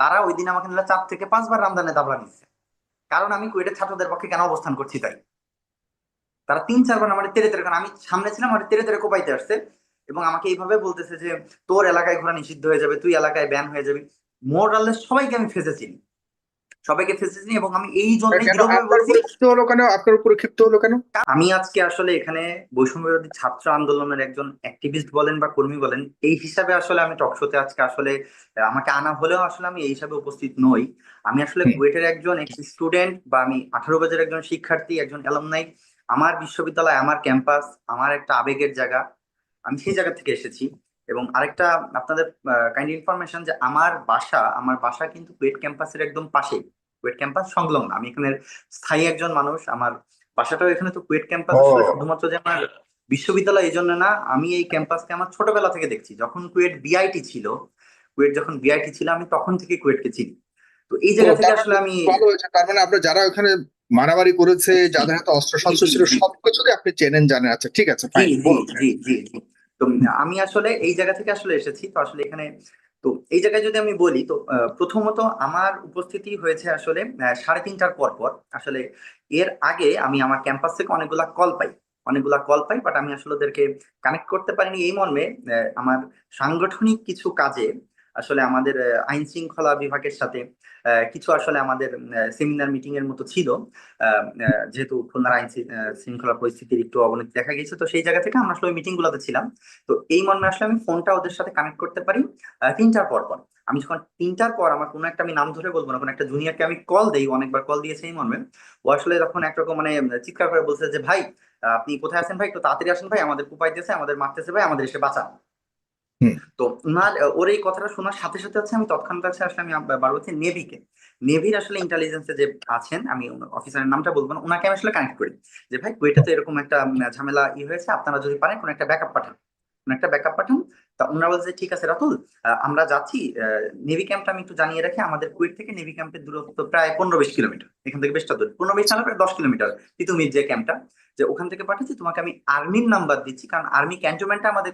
তারা ওই দিন আমাকে নিলে চার থেকে পাঁচবার রামদানে দাবলা নিচ্ছে কারণ আমি কুয়েটের ছাত্রদের পক্ষে কেন অবস্থান করছি তাই? তারা তিন, চারবার আমার তেরে তেরে, কারণ আমি সামনে ছিলাম আমার তেরে তেরে কোপাইতে আসছে এবং আমাকে এইভাবে বলতেছে যে, তোর এলাকায় ঘোরা নিষিদ্ধ হয়ে যাবে, তুই এলাকায় ব্যান হয়ে যাবি। মোরালে সবাইকে আমি ফেসেছি সবাইকে ফেসেছি এবং আমি এই হলো কেন? আপনার উপরে ক্ষিপ্ত হলো কেন? আমি আজকে আসলে এখানে বৈষম্য বিরোধী ছাত্র আন্দোলনের একজন অ্যাক্টিভিস্ট বলেন বা কর্মী বলেন এই হিসাবে আসলে আমি টকশোতে আজকে আসলে আমাকে আনা হলেও আসলে আমি এই হিসাবে উপস্থিত নই। আমি আসলে হুম। কুয়েটের একজন স্টুডেন্ট বা আমি আঠারো বছরের একজন শিক্ষার্থী একজন অ্যালামনাই আমার বিশ্ববিদ্যালয় আমার ক্যাম্পাস আমার একটা আবেগের জায়গা। আমি সেই জায়গা থেকে এসেছি। এবং আরেকটা আপনাদের কাইন্ড ইনফরমেশন যে আমার বাসা আমার বাসা কিন্তু কুয়েট ক্যাম্পাসের একদম পাশেই। কুয়েট ক্যাম্পাস সংলগ্ন। আমি এখানে স্থায়ী একজন মানুষ আমার বাসাটাও এখানে তো কুয়েট ক্যাম্পাস। শুধুমাত্র যে আমার বিশ্ববিদ্যালয় এই জন্য না আমি এই ক্যাম্পাসকে আমার ছোটবেলা থেকে দেখছি। যখন কুয়েট বিআইটি ছিল কুয়েট যখন বিআইটি ছিল আমি তখন থেকে কুয়েটকে চিনি। তো এই জায়গা থেকে আসলে আমি তার মানে আপনার যারা ওখানে মারামারি করেছে যাদের হাতে অস্ত্র শস্ত্র ছিল। সবকিছুকে আপনি চেনেন জানেন। আচ্ছা ঠিক আছে জি জি জি। তো আমি আসলে এই জায়গা থেকে আসলে এসেছি। তো আসলে এখানে তো এই জায়গায় যদি আমি বলি, তো প্রথমত আমার উপস্থিতি হয়েছে আসলে সাড়ে তিনটার পর পর। আসলে এর আগে আমি আমার ক্যাম্পাস থেকে অনেকগুলা কল পাই, অনেকগুলা কল পাই বাট আমি আসলে ওদেরকে কানেক্ট করতে পারিনি। এই মর্মে আমার সাংগঠনিক কিছু কাজে আসলে আমাদের আইন শৃঙ্খলা বিভাগের সাথে কিছু আসলে আমাদের সেমিনার মিটিং এর মতো ছিল। যেহেতু খুলনার আইন শৃঙ্খলা পরিস্থিতির একটু অবনতি দেখা গেছে তো সেই জায়গা থেকে আমরা আসলে ওই মিটিং গুলোতে ছিলাম। তো এই মর্মে আসলে আমি ফোনটা ওদের সাথে কানেক্ট করতে পারি তিনটার পর পর। আমি যখন তিনটার পর আমার কোনো একটা আমি নাম ধরে বলব না, কোনো একটা জুনিয়রকে আমি কল দেই, অনেকবার কল দিয়েছে এই মর্মে। ও আসলে তখন একরকম মানে চিৎকার করে বলছে যে, ভাই, আপনি কোথায় আছেন ভাই? একটু তাড়াতাড়ি আসেন ভাই, আমাদের কুপাইতেছে আমাদের মারতেছে ভাই, আমাদের এসে বাঁচান। তো ওনার ওর এই কথাটা শোনার সাথে সাথে হচ্ছে আমি তৎক্ষণাৎ আছে আসলে আমি বার হচ্ছে নেভিকে। নেভির আসলে ইন্টেলিজেন্সে যে আছেন, আমি অফিসারের নামটা বলব না, ওনাকে আমি আসলে কানেক্ট করি। যে ভাই কুয়েটে তো এরকম একটা ঝামেলা ই হয়েছে, আপনারা যদি পারেন কোনো একটা ব্যাকআপ পাঠান। কোনো একটা ব্যাকআপ পাঠান, তা ওনারা বলছে ঠিক আছে রাতুল আমরা যাচ্ছি নেভি ক্যাম্পটা আমি একটু জানিয়ে রাখি, আমাদের কুয়েট থেকে নেভি ক্যাম্পের দূরত্ব প্রায় পনেরো বিশ কিলোমিটার। এখান থেকে বেশটা দূর, পনেরো বিশ না প্রায় দশ কিলোমিটার তিতুমির যে ক্যাম্পটা। যে ওখান থেকে পাঠাচ্ছি তোমাকে আমি আর্মির নাম্বার দিচ্ছি, কারণ আর্মি ক্যান্টনমেন্টটা আমাদের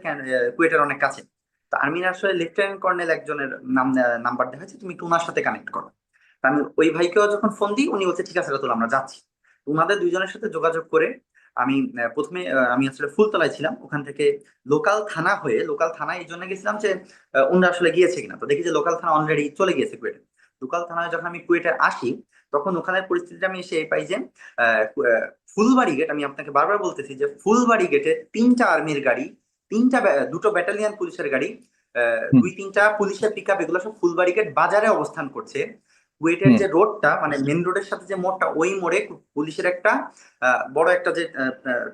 কুয়েটের অনেক কাছে। তো আর্মির আসলে লেফটেন্যান্ট কর্নেল একজনের নাম নাম্বার হয়েছে তুমি একটু ওনার সাথে কানেক্ট করো। আমি ওই ভাইকেও যখন ফোন দিই, উনি বলছে, ঠিক আছে রাতুল, আমরা যাচ্ছি। তো ওনাদের দুইজনের সাথে যোগাযোগ করে আমি প্রথমে আমি আসলে ফুলতলায় ছিলাম। ওখান থেকে লোকাল থানা হয়ে লোকাল থানায় এই জন্য গেছিলাম যে ওনারা আসলে গিয়েছে কিনা। তো দেখি যে লোকাল থানা অলরেডি চলে গিয়েছে কুয়েটে লোকাল থানায় যখন আমি কুয়েটে আসি, তখন ওখানের পরিস্থিতিটা আমি এসে পাই যে ফুলবাড়ি গেট আমি আপনাকে বারবার বলতেছি যে, ফুলবাড়ি গেটে তিনটা আর্মির গাড়ি তিনটা দুটো ব্যাটালিয়ান পুলিশের গাড়ি দুই তিনটা পুলিশের পিক আপ এগুলো সব ফুলবাড়ি গেট বাজারে অবস্থান করছে। কুয়েটের যে রোডটা মানে মেন রোডের সাথে যে মোড়টা ওই মোড়ে পুলিশের একটা বড় একটা যে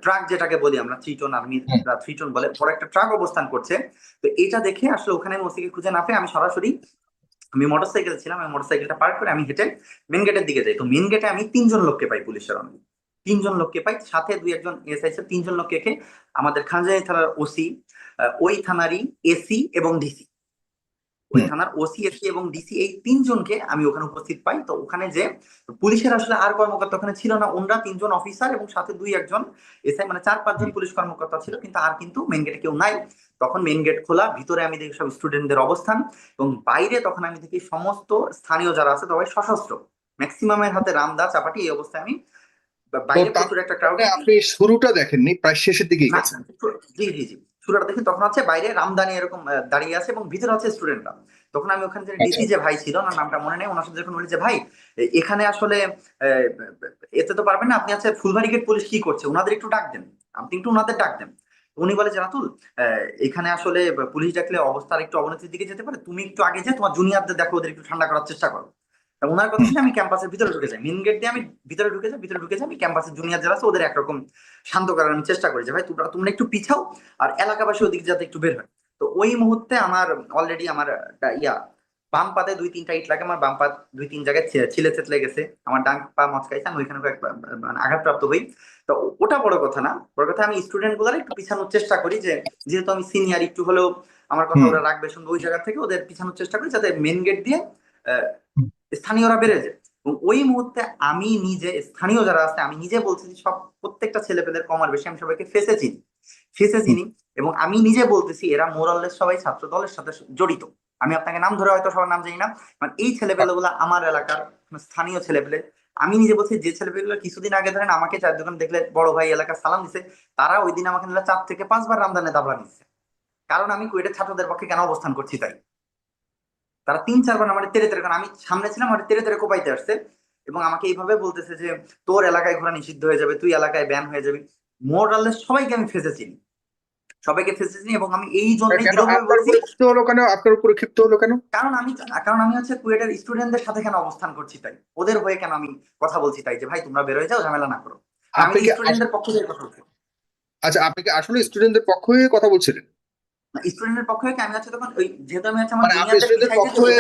ট্রাক যেটাকে বলি আমরা three ton army. Three ton বলে বড় একটা ট্রাক অবস্থান করছে। তো এটা দেখে আসলে ওখানে ওসিকে খুঁজে না পেয়ে আমি সরাসরি আমি মোটরসাইকেল ছিলাম আমি মোটরসাইকেলটা পার্ক করে আমি হেঁটে মেন গেটের দিকে যাই। তো মেন গেটে আমি তিনজন লোককে পাই পুলিশের অনেক তিনজন লোককে পাই সাথে দুই একজন এসআই স্যার তিনজন লোককে রেখে আমাদের খানজানি থানার ওসি ওই থানারই এসি এবং ডিসি। ওই থানার ওসি এসি এবং ডিসি এই তিনজনকে আমি ওখানে উপস্থিত পাই। তো ওখানে যে পুলিশের আসলে আর কর্মকর্তা ওখানে ছিল না। ওনরা তিনজন অফিসার এবং সাথে দুই একজন এসআই মানে চার পাঁচজন পুলিশ কর্মকর্তা ছিল কিন্তু আর কিন্তু মেন গেটে কেউ নাই। তখন মেন গেট খোলা ভিতরে আমি দেখি সব স্টুডেন্টদের অবস্থান এবং বাইরে তখন আমি দেখি সমস্ত স্থানীয় যারা আছে সবাই সশস্ত্র। ম্যাক্সিমামের হাতে রামদা চাপাটি এই অবস্থায় আমি আপনি শুরুটা দেখেননি প্রায় শেষের না, জি জি জি। শুরুটা দেখি তখন হচ্ছে বাইরে রামদানি এরকম দাঁড়িয়ে আছে এবং ভিতরে হচ্ছে স্টুডেন্টরা তখন আমি ওখানে যে ডিসি যে ভাই ছিল ওনার নামটা মনে নেই ওনার সাথে যখন বলি যে ভাই এখানে আসলে আহ, এতে তো পারবেন না আপনি আছে ফুলবাড়ি গেট পুলিশ কি করছে? ওনাদের একটু ডাক দেন। আপনি একটু ওনাদের ডাক দেন। উনি বলে যে রাতুল আহ, এখানে আসলে পুলিশ ডাকলে অবস্থা আর একটু অবনতির দিকে যেতে পারে। তুমি একটু আগে যে তোমার জুনিয়রদের দেখো ওদের একটু ঠান্ডা করার চেষ্টা করো। ওনার কথা শুনে আমি ক্যাম্পাসের ভিতরে ঢুকে যাই। মেন গেট দিয়ে আমি ভিতরে ঢুকে যাই ভিতরে ঢুকে যাই আমি ক্যাম্পাসের জুনিয়র যারা আছে ওদের একরকম শান্ত করার আমি চেষ্টা করি যে ভাই তোমরা তোমরা একটু পিছাও আর এলাকাবাসী ওদিকে যাতে একটু বের হয়। তো ওই মুহূর্তে আমার অলরেডি আমার ইয়া বাম পাতে দুই তিনটা ইট লাগে আমার বাম পা দুই তিন জায়গায় ছিলে চেতলে গেছে। আমার ডান পা মচকাইছে আমি ওইখানে মানে আঘাতপ্রাপ্ত হই। তো ওটা বড় কথা না বড় কথা আমি স্টুডেন্টগুলার একটু পিছানোর চেষ্টা করি যে যেহেতু আমি সিনিয়র একটু হলেও আমার কথা ওরা রাখবে শুনবে ওই জায়গা থেকে ওদের পিছানোর চেষ্টা করি যাতে মেন গেট দিয়ে। স্থানীয়রা বেড়ে যায়। এবং ওই মুহূর্তে আমি নিজে, স্থানীয় যারা আছে, আমি নিজে বলছি যে সব প্রত্যেকটা ছেলেপেলের কমার বেশি আমি সবাইকে ফেসে চিনি ফেসে চিনি এবং আমি নিজে বলতেছি, এরা মোরালের সবাই ছাত্র দলের সাথে জড়িত। আমি আপনাকে নাম ধরে হয়তো সবার নাম জানি না মানে এই ছেলেপেলেগুলো আমার এলাকার স্থানীয় ছেলেপেলে। আমি নিজে বলছি, যে ছেলেপেলেগুলো কিছুদিন আগে ধরেন আমাকে চার দোকান দেখলে বড় ভাই এলাকার সালাম দিছে, তারা ওই দিন আমাকে চার থেকে পাঁচবার রামদানে দাবলা নিচ্ছে কারণ আমি কুয়েটের ছাত্রদের পক্ষে কেন অবস্থান করছি তাই? তারা তিন চারবার আমার তেরে তেরে কারণ আমি সামনে ছিলাম আমার তেরে তেরে কোপাইতে আসছে। এবং আমাকে এইভাবে বলতেছে যে তোর এলাকায় ঘোরা নিষিদ্ধ হয়ে যাবে তুই এলাকায় ব্যান হয়ে যাবি। মোরালে সবাইকে আমি ফেসে চিনি। সবাইকে ফেসে চিনি এবং আমি এই জন্য ক্ষিপ্ত হলো কেন? আপনার উপরে ক্ষিপ্ত হলো কেন? কারণ আমি কারণ আমি হচ্ছে কুয়েটের স্টুডেন্টদের সাথে কেন অবস্থান করছি তাই? ওদের হয়ে কেন আমি কথা বলছি তাই? যে ভাই তোমরা বের হয়ে যাও ঝামেলা না করো। আমি স্টুডেন্টদের পক্ষ থেকে কথা বলছি। আচ্ছা আপনি কি আসলে স্টুডেন্টদের পক্ষ হয়ে কথা বলছিলেন? স্টুডেন্টের পক্ষ থেকে আমি হচ্ছে তখন ওই যেহেতু আমি হচ্ছে আমার juniorদের পক্ষ হয়ে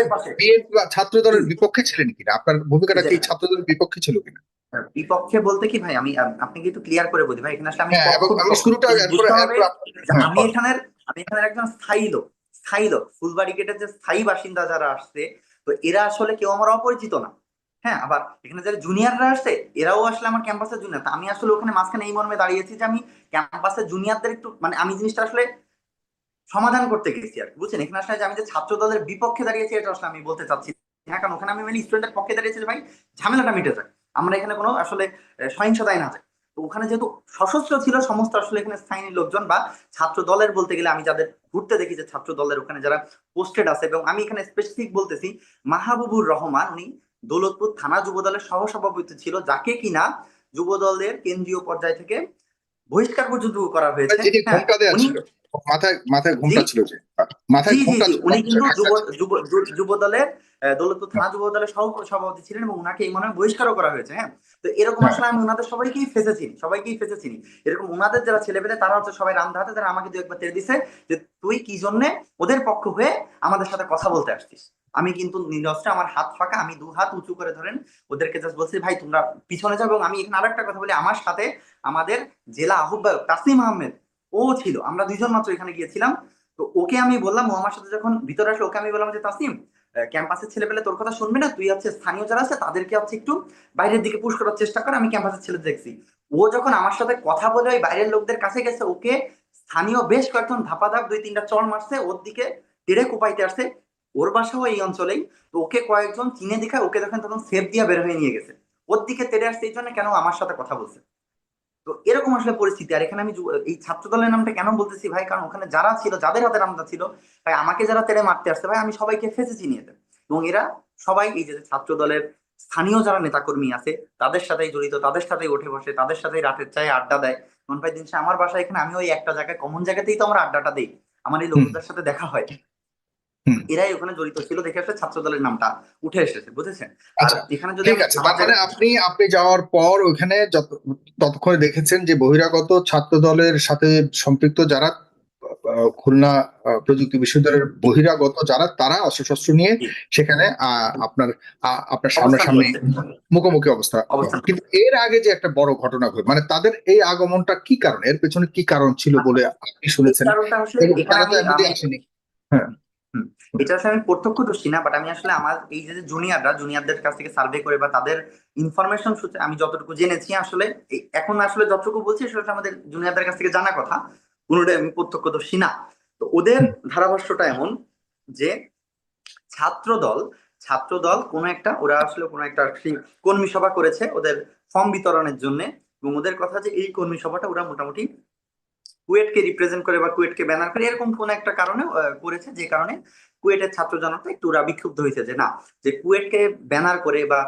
ছাত্র দলের বিপক্ষে ছিলেন কিনা? আপনার ভূমিকাটা কি ছাত্র দলের বিপক্ষে ছিল কিনা? বিপক্ষে বলতে কি ভাই? আমি আপ- আপনি কি একটু ক্লিয়ার করে বলি ভাই? এখানে আসলে আমি হ্যাঁ আমি শুরুটা হ্যাঁ, আমি এখানের আমি এখানের একজন স্থায়ী লোক স্থায়ী লোক ফুলবাড়ি গেটের যে স্থায়ী বাসিন্দা যারা আসছে তো এরা আসলে কেউ আমার অপরিচিত না। হ্যাঁ আবার এখানে যারা জুনিয়ররা আসছে এরাও আসলে আমার ক্যাম্পাসের জুনিয়র আমি আসলে ওখানে মাঝখানে এই মর্মে দাঁড়িয়েছি যে আমি ক্যাম্পাসের জুনিয়রদের একটু মানে আমি জিনিসটা আসলে সমাধান করতে গেছি আর বুঝছেন? এখানে আসলে আমি যে ছাত্র দলের বিপক্ষে দাঁড়িয়েছি এটা আসলে আমি বলতে চাচ্ছি না কারণ ওখানে আমি মানে স্টুডেন্টের পক্ষে দাঁড়িয়েছি ভাই ঝামেলাটা মিটে যায়। আমরা এখানে কোনো আসলে সহিংসতায় না যায় তো ওখানে যেহেতু সশস্ত্র ছিল সমস্ত আসলে এখানে স্থানীয় লোকজন বা ছাত্র দলের বলতে গেলে আমি যাদের ঘুরতে দেখি যে ছাত্র দলের ওখানে যারা পোস্টেড আছে এবং আমি এখানে স্পেসিফিক বলতেছি মাহবুবুর রহমান উনি দৌলতপুর থানা যুব দলের সহসভাপতি ছিল যাকে কিনা যুব দলের কেন্দ্রীয় পর্যায় থেকে বহিষ্কার পর্যন্ত করা হয়েছে। ছিল মাথায় মাথায় ঘোমটা। ছিল যে মাথায় ঘোমটা ছিল, উনি কিন্তু যুব ছিল। দলের দৌলতপুর থানা যুব দলের সভাপতি ছিলেন এবং ওনাকে এই মনে বহিষ্কারও করা হয়েছে হ্যাঁ তো এরকম হ্যাঁ। আসলে আমি ওনাদের সবাইকেই ফেসে চিনি সবাইকেই ফেসে চিনি এরকম ওনাদের যারা ছেলেপেলে তারা হচ্ছে সবাই রামদা হাতে তারা আমাকে দু একবার তেড়ে দিছে যে তুই কি জন্যে ওদের পক্ষ হয়ে আমাদের সাথে কথা বলতে আসছিস আমি কিন্তু নিরস্ত্র আমার হাত ফাঁকা আমি দু হাত উঁচু করে ধরেন ওদেরকে জাস্ট বলছি ভাই তোমরা পিছনে যাও এবং আমি এখানে আরেকটা কথা বলি আমার সাথে আমাদের জেলা আহ্বায়ক তাসিম আহমেদ ও ছিল, আমরা দুইজন মাত্র এখানে গিয়েছিলাম। তো ওকে আমি বললাম, ও আমার সাথে যখন ভিতরে আসলো, ওকে আমি বললাম যে তাসিম ক্যাম্পাসের ছেলে পেলে তোর কথা শুনবে না, তুই হচ্ছে স্থানীয় যারা আছে, তাদেরকে হচ্ছে একটু বাইরের দিকে পুশ করার চেষ্টা কর, আমি ক্যাম্পাসের ছেলে দেখছি। ও যখন আমার সাথে কথা বলে ওই বাইরের লোকদের কাছে গেছে, ওকে স্থানীয় বেশ কয়েকজন ধাপা ধাপ দুই তিনটা চড় মারছে, ওর দিকে টেরে কোপাইতে আসছে, ওর বাসাও এই অঞ্চলেই। তো ওকে কয়েকজন চিনে দেখায়, ওকে দেখেন তখন সেফ দিয়ে বের হয়ে নিয়ে গেছে। ওর দিকে তেড়ে আসছে, এই জন্য কেন আমার সাথে কথা বলছে? তো এরকম আসলে পরিস্থিতি। আর এখানে আমি এই ছাত্র দলের নামটা কেন বলতেছি ভাই? কারণ ওখানে যারা ছিল যাদের হাতে নামটা ছিল ভাই আমাকে যারা তেড়ে মারতে আসছে ভাই আমি সবাইকে ফেসে চিনিয়ে দেব। এবং এরা সবাই এই যে ছাত্র দলের স্থানীয় যারা নেতাকর্মী আছে তাদের সাথেই জড়িত তাদের সাথেই উঠে বসে তাদের সাথেই রাতের চায়ে আড্ডা দেয়। মন ভাই দিন আমার বাসায় এখানে আমি ওই একটা জায়গায় কমন জায়গাতেই তো আমরা আড্ডাটা দিই। আমার এই লোকদের সাথে দেখা হয়। এরাই ওখানে জড়িত ছিল দেখে আসলে ছাত্র দলের নামটা উঠে এসেছে বুঝেছেন? আচ্ছা এখানে যদি ঠিক আছে মানে আপনি আপনি যাওয়ার পর ওখানে ততক্ষণে দেখেছেন যে বহিরাগত ছাত্র দলের সাথে সম্পৃক্ত যারা খুলনা প্রযুক্তি বিশ্ববিদ্যালয়ের বহিরাগত যারা তারা অস্ত্রশস্ত্র নিয়ে সেখানে আহ, আপনার আপনার সামনাসামনি মুখোমুখি অবস্থা। কিন্তু এর আগে যে একটা বড় ঘটনা ঘটে মানে তাদের এই আগমনটা কি কারণ এর পেছনে কি কারণ ছিল বলে আপনি শুনেছেন? তারা তো এমনিতেই আমি- এটা আসলে আমি প্রত্যক্ষদর্শী না বাট আমি আসলে আমার এই যে জুনিয়ররা, জুনিয়রদের কাছ থেকে সার্ভে করে বা তাদের ইনফরমেশন সূত্রে আমি যতটুকু জেনেছি আসলে এখন আসলে যতটুকু বলছি সেটা আমাদের জুনিয়রদের কাছ থেকে জানা কথা, কোনোটাই আমি প্রত্যক্ষদর্শী না। তো ওদের ধারাভাষ্যটা এমন যে ছাত্র দল ছাত্র দল কোনো একটা, ওরা আসলে কোনো একটা কর্মী সভা করেছে ওদের ফর্ম বিতরণের জন্য এবং ওদের কথা যে এই কর্মী সভাটা ওরা মোটামুটি কুয়েটকে রিপ্রেজেন্ট করে বা কুয়েটকে ব্যানার করে, এরকম কোন একটা কারণে করেছে যে কারণে কুয়েটের ছাত্র জনতা একটু ওরা বিক্ষুব্ধ হয়েছে যে না, যে কুয়েটকে ব্যানার করে বা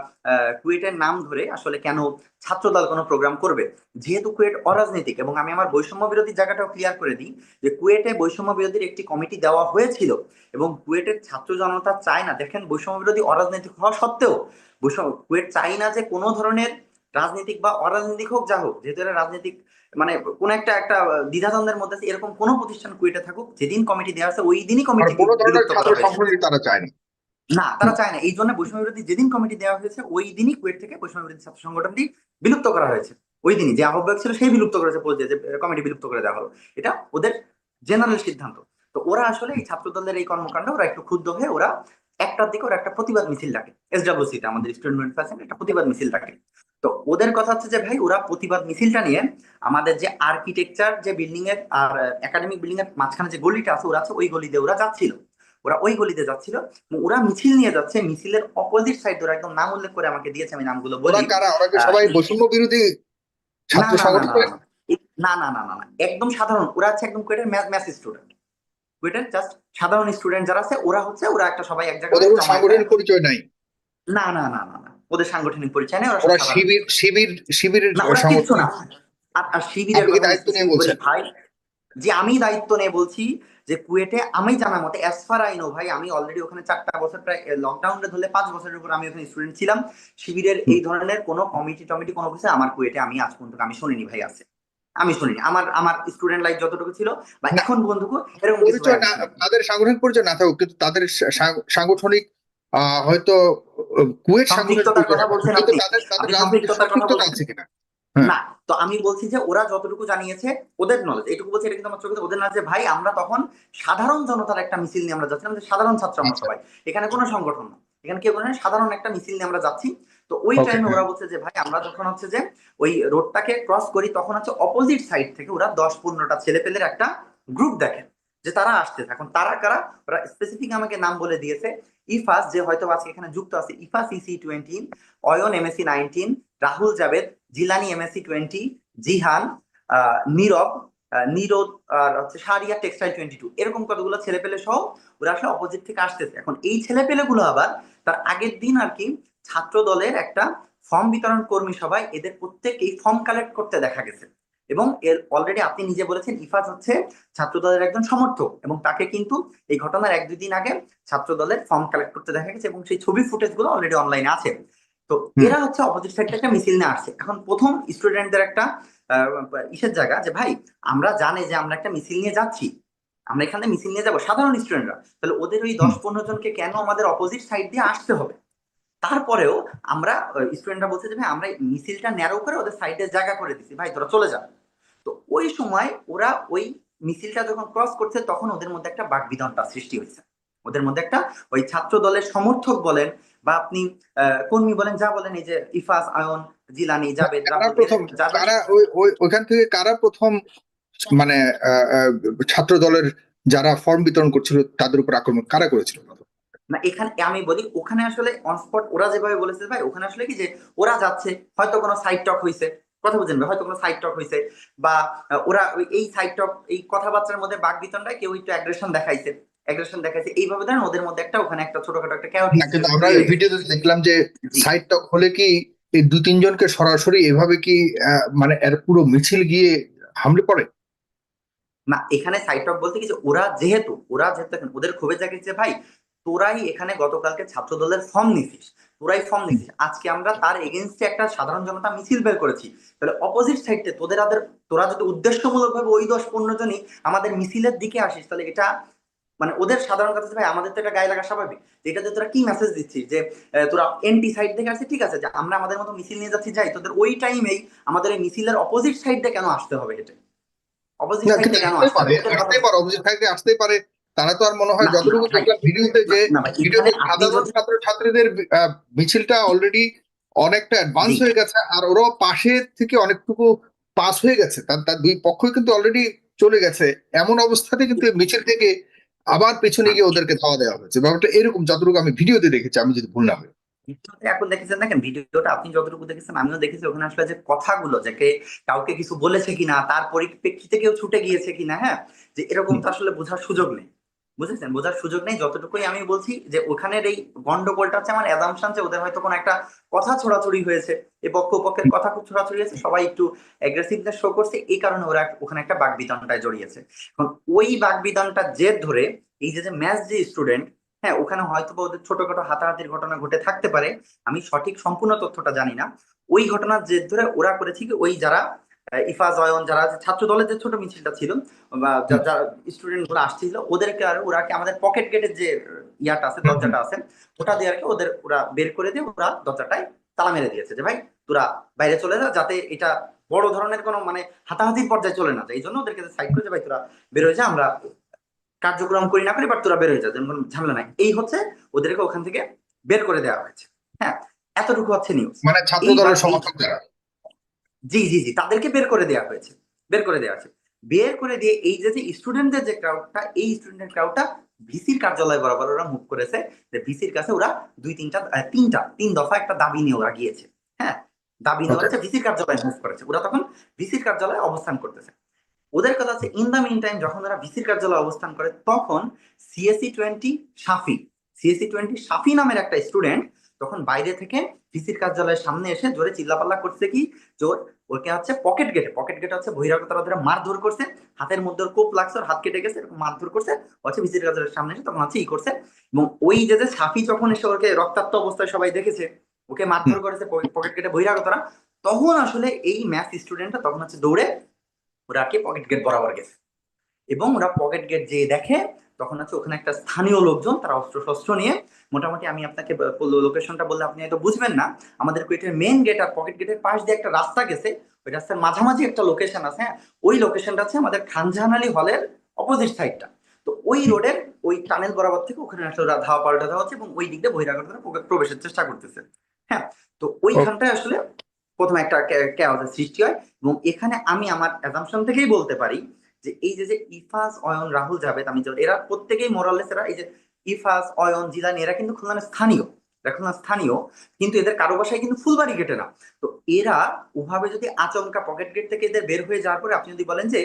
কুয়েটের নাম ধরে আসলে কেন ছাত্রদল কোনো প্রোগ্রাম করবে? যেহেতু কুয়েট অরাজনৈতিক এবং আমি আমার বৈষম্য বিরোধী জায়গাটাও ক্লিয়ার করে দিই যে কুয়েটে বৈষম্য বিরোধীর একটি কমিটি দেওয়া হয়েছিল এবং কুয়েটের ছাত্র জনতা চায় না। দেখেন, বৈষম্য বিরোধী অরাজনৈতিক হওয়া সত্ত্বেও বৈষম্য, কুয়েট চাই না যে কোনো ধরনের রাজনৈতিক বা অরাজনৈতিক হোক যা হোক, যেহেতু রাজনৈতিক মানে কোন একটা একটা দ্বিধাদ্বন্দ্বের মধ্যে এরকম কোনো প্রতিষ্ঠান কুয়েটে থাকুক যেদিন কমিটি দেওয়া আছে ওই দিনই কমিটি তারা চায়নি। না তারা চায় না। এই জন্য বৈষম্য বিরোধী যেদিন কমিটি দেওয়া হয়েছে ওই দিনই কুয়েট থেকে বৈষম্য বিরোধী ছাত্র সংগঠনটি বিলুপ্ত করা হয়েছে। ওই দিনই যে আহ্বায়ক ছিল সেই বিলুপ্ত করেছে বলছে যে কমিটি বিলুপ্ত করে দেওয়া হলো। এটা ওদের জেনারেল সিদ্ধান্ত। তো ওরা আসলে এই ছাত্র দলের এই কর্মকাণ্ড ওরা একটু ক্ষুব্ধ হয়ে ওরা একটার দিকে ওরা একটা প্রতিবাদ মিছিল ডাকে এসডব্লিউসি তে আমাদের স্টুডেন্ট ফ্যাশন একটা প্রতিবাদ মিছিল ডাকে তো ওদের কথা হচ্ছে যে ভাই ওরা প্রতিবাদ মিছিলটা নিয়ে আমাদের যে আর্কিটেকচার যে বিল্ডিং এর আর একাডেমিক বিল্ডিং এর মাঝখানে যে গলিটা আছে ওরা আছে ওই গলিতে ওরা যাচ্ছিল ওরা ওই গলিতে যাচ্ছিল ওরা মিছিল নিয়ে যাচ্ছে মিছিলের অপোজিট সাইড ওরা একদম নাম উল্লেখ করে আমাকে দিয়েছে আমি নামগুলো বলি সবাই বৈষম্য বিরোধী না ছাত্র না না সংগঠন না, না, না না না না না একদম সাধারণ ওরা হচ্ছে একদম কুয়েটের ম্যাথ স্টুডেন্ট কুয়েটের জাস্ট সাধারণ স্টুডেন্ট যারা আছে ওরা হচ্ছে ওরা একটা সবাই এক জায়গায় ওদের সাংগঠনিক পরিচয় নাই? না না না না না। ওদের সাংগঠনিক পরিচয় নেই ওরা। শিবির শিবির শিবিরের না না। সংগঠন আর আর শিবিরের দায়িত্ব নিয়ে বলি বলছেন? ভাই যে আমি দায়িত্ব নিয়ে বলছি যে কুয়েটে আমি জানা মতে অ্যাজ ফার আই নো ভাই আমি অলরেডি ওখানে চারটা বছর প্রায় লকডাউনে ধরলে পাঁচ বছরের উপর আমি ওখানে স্টুডেন্ট ছিলাম। শিবিরের এই ধরনের কোনো কমিটি টমিটি কোনো কিছু আমার কুয়েটে আমি আজ পর্যন্ত আমি শুনিনি ভাই আছে আমি শুনিনি আমার আমার স্টুডেন্ট লাইফ যতটুকু ছিল বা এখন পর্যন্ত এরকম। তাদের সাংগঠনিক পরিচয় না থাকুক কিন্তু তাদের সাংগঠনিক হয়তো কুয়েট সাংগঠনিক কথা বলছেন আপনি? তাদের? আছে কিনা হ্যাঁ। না তো আমি বলছি যে ওরা যতটুকু জানিয়েছে ওদের নলেজ এটুকু বলছি এটা কিন্তু আমার চোখে ওদের না যে ভাই আমরা তখন সাধারণ জনতার একটা মিছিল নিয়ে আমরা যাচ্ছিলাম সাধারণ ছাত্র আমরা আচ্ছা। সবাই এখানে কোনো সংগঠন না এখানে কেউ সাধারণ একটা মিছিল নিয়ে আমরা যাচ্ছি তো ওই টাইমে হ্যাঁ। ওরা বলছে যে ভাই আমরা যখন হচ্ছে যে ওই রোডটাকে ক্রস করি তখন হচ্ছে অপোজিট সাইড থেকে ওরা দশ পনেরোটা ছেলে পেলের একটা গ্রুপ দেখেন যে তারা আসছে। এখন তারা কারা? ওরা স্পেসিফিক আমাকে নাম বলে দিয়েছে। ইফাস যে হয়তো আজকে এখানে যুক্ত আছে Ifas EC twenty Ayon MSc nineteen Rahul Javed Jilani MSc twenty Jihan uh, Nirob Nirod আর হচ্ছে সারিয়া টেক্সটাইল টোয়েন্টি টু এরকম কতগুলো ছেলে পেলে সহ ওরা আসলে অপোজিট থেকে আসতেছে। এখন এই ছেলে পেলেগুলো আবার তার আগের দিন আর কি ছাত্র দলের একটা ফর্ম বিতরণ কর্মী সভায় এদের প্রত্যেকেই ফর্ম কালেক্ট করতে দেখা গেছে। এবং এর অলরেডি আপনি নিজে বলেছেন ইফাজ হচ্ছে ছাত্র দলের একজন সমর্থক এবং তাকে কিন্তু এই ঘটনার এক দুই দিন আগে ছাত্র দলের ফর্ম কালেক্ট করতে দেখা গেছে এবং সেই ছবি ফুটেজগুলো অলরেডি অনলাইনে আছে। তো এরা হচ্ছে অপোজিট সাইড একটা মিছিল নিয়ে আসছে। এখন প্রথম স্টুডেন্টদের একটা আহ, ইসের জায়গা যে ভাই আমরা জানি যে আমরা একটা মিছিল নিয়ে যাচ্ছি। আমরা এখানে মিছিল নিয়ে যাব। সাধারণ স্টুডেন্টরা তাহলে ওদের ওই দশ পনেরো জনকে কেন আমাদের অপোজিট সাইড দিয়ে আসতে হবে? তারপরেও আমরা স্টুডেন্টরা বলছে যে ভাই আমরা মিছিলটা ন্যারো করে ওদের সাইডে জায়গা করে দিছি। ভাই তোরা চলে যা। তো ওই সময় ওরা ওই মিছিলটা যখন ক্রস করছে তখন ওদের মধ্যে একটা বাকবিদনটা সৃষ্টি হয়েছে। ওদের মধ্যে একটা ওই ছাত্র দলের সমর্থক বলেন বা আপনি কর্মী বলেন যা বলেন এই যে ইফাস আয়ন জিলানি জাবেদ যারা- ওইখান থেকে কারা প্রথম মানে ছাত্র দলের যারা ফর্ম বিতরণ করছিল তাদের উপর আক্রমণ কারা করেছিল? না এখানে আমি বলি ওখানে আসলে অন স্পট ওরা যেভাবে বলেছে ভাই ওখানে আসলে কি যে ওরা যাচ্ছে হয়তো কোনো সাইড টক হয়েছে কথা বুঝেন ভাই, হয়তো কোনো সাইড টক হয়েছে বা ওরা ওই এই সাইড টক এই কথাবার্তার মধ্যে বাক বিতনটা কেউ একটু অ্যাগ্রেশন দেখাইছে অ্যাগ্রেশন দেখাইছে এইভাবে ধরেন ওদের মধ্যে একটা ওখানে একটা ছোটখাটো একটা কিন্তু আমরা ভিডিওতে দেখলাম যে সাইড টক হলে কি এই দু তিনজনকে সরাসরি এভাবে কি মানে এর পুরো মিছিল গিয়ে হামলে পড়ে? না এখানে সাইড টক বলতে কি যে ওরা যেহেতু ওরা যেহেতু ওদের ক্ষোভে জাগে যে ভাই তোরাই এখানে গতকালকে ছাত্র দলের ফর্ম নিছিস তোরাই ফর্ম নিছিস। আজকে আমরা তার এগেনস্টে একটা সাধারণ জনতা মিছিল বের করেছি। তাহলে অপোজিট সাইডে তোদের আদের তোরা যদি উদ্দেশ্যমূলক ভাবে ওই দশ পনেরো জনই আমাদের মিছিলের দিকে আসিস তাহলে এটা মানে ওদের সাধারণ কথা ভাই আমাদের তো এটা গায়ে লাগা স্বাভাবিক। যে এটাতে তোরা কি মেসেজ দিচ্ছিস? যে তোরা এন্টি সাইড থেকে আসছে ঠিক আছে যে আমরা আমাদের মতো মিছিল নিয়ে যাচ্ছি যাই তোদের ওই টাইমেই আমাদের এই মিছিলের অপোজিট সাইড কেন আসতে হবে এটা? অপোজিট সাইড কেন আসতে হবে? আসতেই পারে। তারা তো আর মনে হয় যতটুকু দেখলাম ভিডিওতে যে ভিডিওতে সাধারণ ছাত্র ছাত্রীদের মিছিলটা অলরেডি অনেকটা অ্যাডভান্স হয়ে গেছে আর ওরাও পাশে থেকে অনেকটুকু পাস হয়ে গেছে। তার তার দুই পক্ষই কিন্তু অলরেডি চলে গেছে। এমন অবস্থাতে কিন্তু মিছিল থেকে আবার পেছনে গিয়ে ওদেরকে ধাওয়া দেওয়া হয়েছে। ব্যাপারটা এরকম যতটুকু আমি ভিডিওতে দেখেছি আমি যদি ভুল না হই এখন দেখেছেন দেখেন ভিডিওটা আপনি যতটুকু দেখেছেন আমিও দেখেছি ওখানে আসলে যে কথাগুলো যে কে কাউকে কিছু বলেছে কিনা তার পরিপ্রেক্ষিতে কেউ ছুটে গিয়েছে কিনা হ্যাঁ? যে এরকম তো আসলে বোঝার সুযোগ নেই। বুঝেছেন? বোঝার সুযোগ নেই, যতটুকুই আমি বলছি যে ওখানের এই গন্ডগোলটা হচ্ছে আমার অ্যাজামশন যে ওদের হয়তো কোনো একটা কথা ছড়াছড়ি হয়েছে এই পক্ষ পক্ষের কথা খুব ছড়াছড়ি হয়েছে, সবাই একটু অ্যাগ্রেসিভনেস শো করছে, এই কারণে ওরা ওখানে একটা বাগবিতনটায় জড়িয়েছে। এখন ওই বাগবিতনটা জেদ ধরে এই যে ম্যাচ যে স্টুডেন্ট হ্যাঁ ওখানে হয়তো বা ওদের ছোটখাটো হাতাহাতির ঘটনা ঘটে থাকতে পারে, আমি সঠিক সম্পূর্ণ তথ্যটা জানি না। ওই ঘটনার জেদ ধরে ওরা করেছে কি, ওই যারা আহ, ইফাজ অয়ন যারা ছাত্র দলের যে ছোট মিছিলটা ছিল বা যারা স্টুডেন্টগুলো আসছিল ওদেরকে আর ওরা আমাদের পকেট গেটের যে ইয়াটা আছে দরজাটা আছে ওটা দিয়ে আর কি ওদের ওরা বের করে দিয়ে ওরা দরজাটায় তালা মেরে দিয়েছে যে ভাই তোরা বাইরে চলে যা যাতে এটা বড় ধরনের কোনো মানে হাতাহাতির পর্যায়ে চলে না যায়। এই জন্য ওদেরকে সাইড করে যে ভাই তোরা বের হয়ে যা আমরা কার্যক্রম করি না করি বাট তোরা বের হয়ে যা যেমন কোনো ঝামেলা নাই। এই হচ্ছে ওদেরকে ওখান থেকে বের করে দেওয়া হয়েছে। হ্যাঁ এতটুকু হচ্ছে নিউজ মানে ছাত্র দলের সমর্থক যারা? জি জি জি তাদেরকে বের করে দেওয়া হয়েছে বের করে দেওয়া হয়েছে। বের করে দিয়ে এই যে স্টুডেন্টদের যে ক্রাউডটা এই স্টুডেন্টের ক্রাউডটা ভিসির কার্যালয় বরাবর ওরা মুভ করেছে। যে ভিসির কাছে ওরা দুই তিনটা তিনটা তিন দফা একটা দাবি নিয়ে ওরা গিয়েছে হ্যাঁ? দাবি নিয়ে. ওরা ভিসির কার্যালয়ে মুভ করেছে ওরা তখন ভিসির কার্যালয়ে অবস্থান করতেছে। ওদের কথা আছে ইন দ্য মিন টাইম যখন ওরা ভিসির কার্যালয়ে অবস্থান করে তখন CSC twenty Safi CSC twenty Safi নামের একটা স্টুডেন্ট তখন বাইরে থেকে ভিসির কার্যালয়ের সামনে এসে জোরে চিল্লাপাল্লা করছে কি? জোর। ওকে হচ্ছে পকেট গেটে। পকেট গেটে হচ্ছে বহিরাগতরা ধরে মারধর করছে। হাতের মধ্যে কোপ লাগছে হাত কেটে গেছে এরকম মারধর করছে। হচ্ছে ভিসির কার্যালয়ের সামনে এসে তখন হচ্ছে ই করছে। এবং ওই যে যে সাফি যখন এসে ওকে রক্তাক্ত অবস্থায় সবাই দেখেছে ওকে মারধর করেছে পকেট গেটে বহিরাগতরা তখন আসলে এই ম্যাথ স্টুডেন্টটা তখন হচ্ছে দৌড়ে ওরা কি পকেট গেট বরাবর গেছে। এবং ওরা পকেট গেট যেয়ে দেখে তখন হচ্ছে ওখানে একটা স্থানীয় লোকজন তারা অস্ত্র শস্ত্র নিয়ে মোটামুটি আমি আপনাকে লোকেশনটা বললে আপনি হয়তো বুঝবেন না। আমাদের কুয়েটের মেন গেট আর পকেট গেটের পাশ দিয়ে একটা রাস্তা গেছে। ওই রাস্তার মাঝামাঝি একটা লোকেশন আছে হ্যাঁ? ওই লোকেশনটা আছে আমাদের খানজাহান আলী হলের অপোজিট সাইডটা তো ওই রোডের ওই টানেল বরাবর থেকে ওখানে আসলে ওরা ধাওয়া পাল্টা দেওয়া হচ্ছে এবং ওই দিক দিয়ে বহিরাগতরা প্রবেশের চেষ্টা করতেছে হ্যাঁ? তো ওইখানটায় আসলে প্রথমে একটা কেওয়াজের সৃষ্টি হয় এবং এখানে আমি আমার অ্যাজাম্পশন থেকেই বলতে পারি যে এই যে ইফাজ অয়ন রাহুল জাভেদ আমি এরা প্রত্যেকেই মোরালেস এরা এই যে ইফাস অয়ন, জিলানি, এরা কিন্তু খুলনার স্থানীয়, এরা খুলনার স্থানীয়, কিন্তু এদের কারও বাসায় কিন্তু ফুলবাড়ি গেটে না। তো এরা ওভাবে যদি আচমকা পকেট গেট থেকে এদের বের হয়ে যাওয়ার পরে আপনি যদি বলেন যে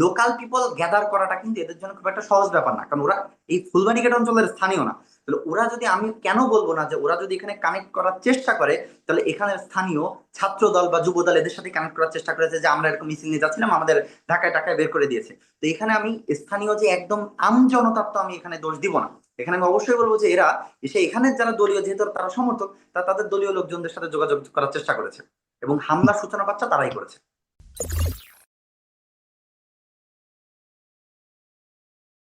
লোকাল পিপল গ্যাদার করাটা কিন্তু এদের জন্য খুব একটা সহজ ব্যাপার না, কারণ ওরা এই ফুলবাড়ি গেট অঞ্চলের স্থানীয় না। তাহলে ওরা যদি আমি কেন বলব না যে ওরা যদি এখানে কানেক্ট করার চেষ্টা করে, তাহলে এখানে স্থানীয় ছাত্র দল বা যুব দল এদের সাথে কানেক্ট করার চেষ্টা করেছে যে আমরা এরকম মিছিল নিয়ে যাচ্ছিলাম, আমাদের ঢাকায় টাকায় বের করে দিয়েছে। তো এখানে আমি স্থানীয় যে একদম আম জনতার তো আমি এখানে দোষ দিব না। এখানে আমি অবশ্যই বলব যে এরা এসে এখানে যারা দলীয়, যেহেতু তারা সমর্থক, তা তাদের দলীয় লোকজনদের সাথে যোগাযোগ করার চেষ্টা করেছে এবং হামলার সূচনা পাচ্ছা তারাই করেছে।